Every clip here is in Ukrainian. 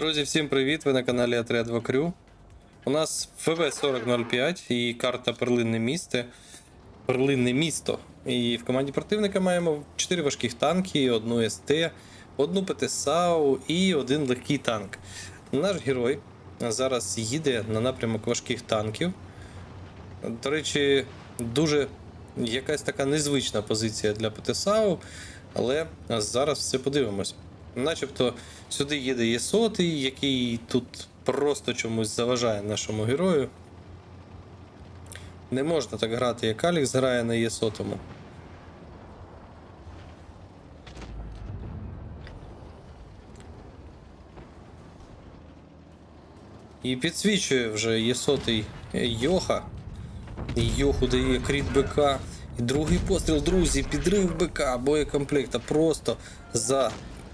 Друзі, всім привіт! Ви на каналі Отряд Вакрю. У нас ФВ 4005 і карта Перлинне місто. Перлинне місто. І в команді противника маємо 4 важких танки, одну СТ, одну ПТСАУ і один легкий танк. Наш герой зараз їде на напрямок важких танків. До речі, дуже якась така незвична позиція для ПТСАУ, але зараз все подивимось. Начебто сюди їде Єсотий, який тут просто чомусь заважає нашому герою. Не можна так грати, як Алікс грає на Єсотому. І підсвічує вже Єсотий Йоха. Йоху дає кріт БК. І другий постріл, друзі, підрив БК, боєкомплекта. Просто за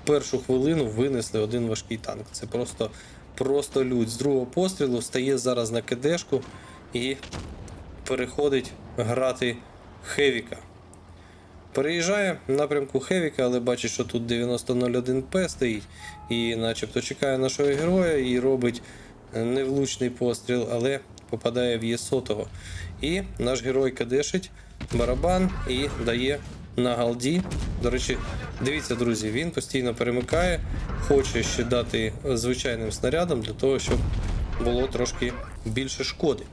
першу хвилину винесли один важкий танк. Це просто, просто людь. З другого пострілу стає зараз на кидешку і переходить грати Хевіка. Переїжджає в напрямку Хевіка, але бачить, що тут 9001П стоїть, і начебто чекає нашого героя і робить невлучний постріл, але попадає в Єсотого. І наш герой кадешить барабан і дає на галді. До речі, дивіться, друзі, він постійно перемикає, хоче ще дати звичайним снарядом для того, щоб було трошки більше шкоди.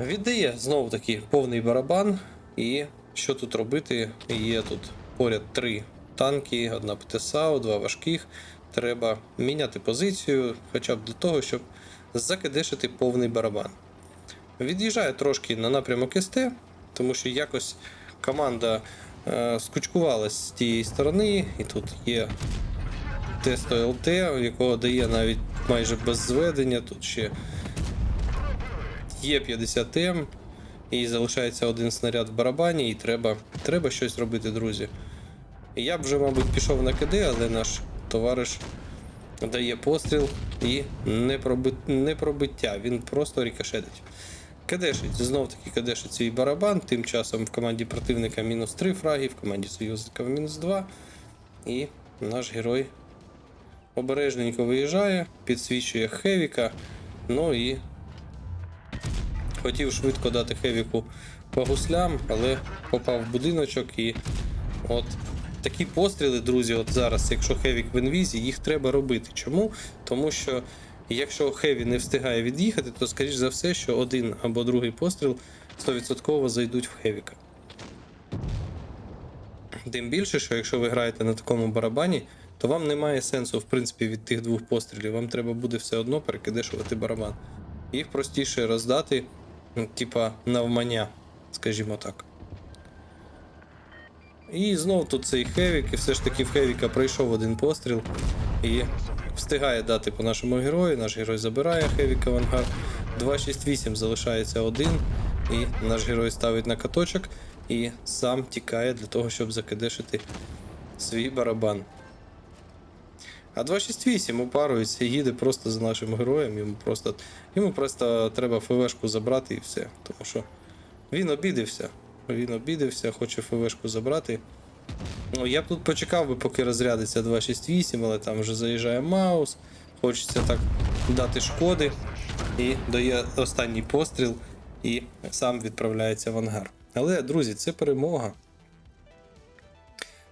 Віддає знову таки повний барабан. І що тут робити? Є тут поряд три танки, одна ПТСАУ, два важких. Треба міняти позицію, хоча б для того, щоб закидешити повний барабан. Від'їжджає трошки на напрямок СТ, тому що якось команда е, скучкувалась з тієї сторони, і тут є тесто ЛТ, якого дає навіть майже без зведення. Тут ще є 50М, і залишається один снаряд в барабані, і треба, треба щось робити, друзі. Я б вже, мабуть, пішов на КД, але наш товариш дає постріл і не пробиття, він просто рікошетить. Кадешить, знов таки кадешить свій барабан. Тим часом в команді противника мінус 3 фраги, в команді союзника мінус 2. І наш герой обережненько виїжджає, підсвічує Хевіка. Ну і хотів швидко дати Хевіку по гуслям, але попав в будиночок і от такі постріли, друзі, от зараз, якщо Хевік в інвізі, їх треба робити. Чому? Тому що якщо Хеві не встигає від'їхати, то скоріш за все, що один або другий постріл 100% зайдуть в Хевіка. Тим більше, що якщо ви граєте на такому барабані, то вам немає сенсу, в принципі, від тих двох пострілів. Вам треба буде все одно перекидешувати барабан. Їх простіше роздати, ну, типа навмання, скажімо так. І знов тут цей Хевік, і все ж таки в Хевіка пройшов один постріл і встигає дати по нашому герою. Наш герой забирає Хевіка в ангар. 268 залишається один, і наш герой ставить на каточок і сам тікає для того, щоб закидешити свій барабан. А 268 упарується, їде просто за нашим героєм. Йому просто, йому просто треба ФВшку забрати і все. Тому що він обідився. Він обідився, хоче ФВшку забрати. Ну, я б тут почекав би, поки розрядиться 268, але там вже заїжджає Маус. Хочеться так дати шкоди. І дає останній постріл і сам відправляється в ангар. Але, друзі, це перемога.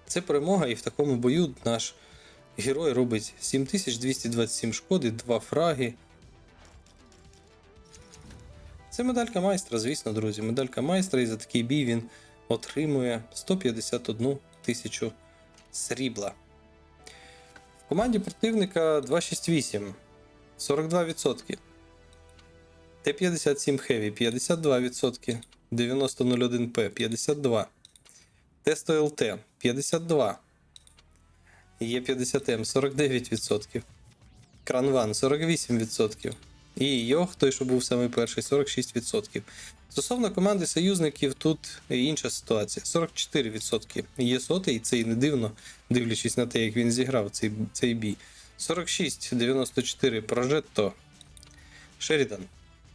Це перемога, і в такому бою наш герой робить 7227 шкоди, 2 фраги. Це медалька майстра, звісно, друзі. Медалька майстра, і за такий бій він отримує 151 тисячу срібла. В команді противника 268, 42%. Т-57 Heavy 52%, 9001П 52, Тесто ЛТ 52, Є50М 49%, Кранван 48%. І Йох, той, що був самий перший, 46%. Стосовно команди союзників, тут інша ситуація: 44% є сотий, і це і не дивно, дивлячись на те, як він зіграв цей, цей бій. 46-94 Прожетто, Шерідан.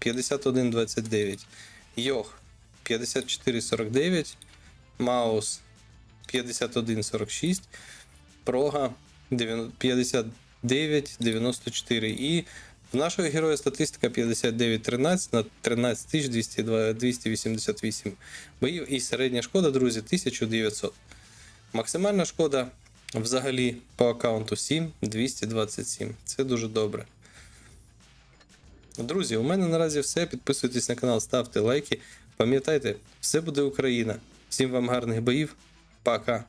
51-29, Йох. 54-49, Маус. 51-46, Прога. 50 9,94. І в нашого героя статистика 59,13 на 13 288 боїв. І середня шкода, друзі, 1900. Максимальна шкода взагалі по аккаунту 7,227. Це дуже добре. Друзі, у мене наразі все. Підписуйтесь на канал, ставте лайки. Пам'ятайте, все буде Україна. Всім вам гарних боїв. Пока.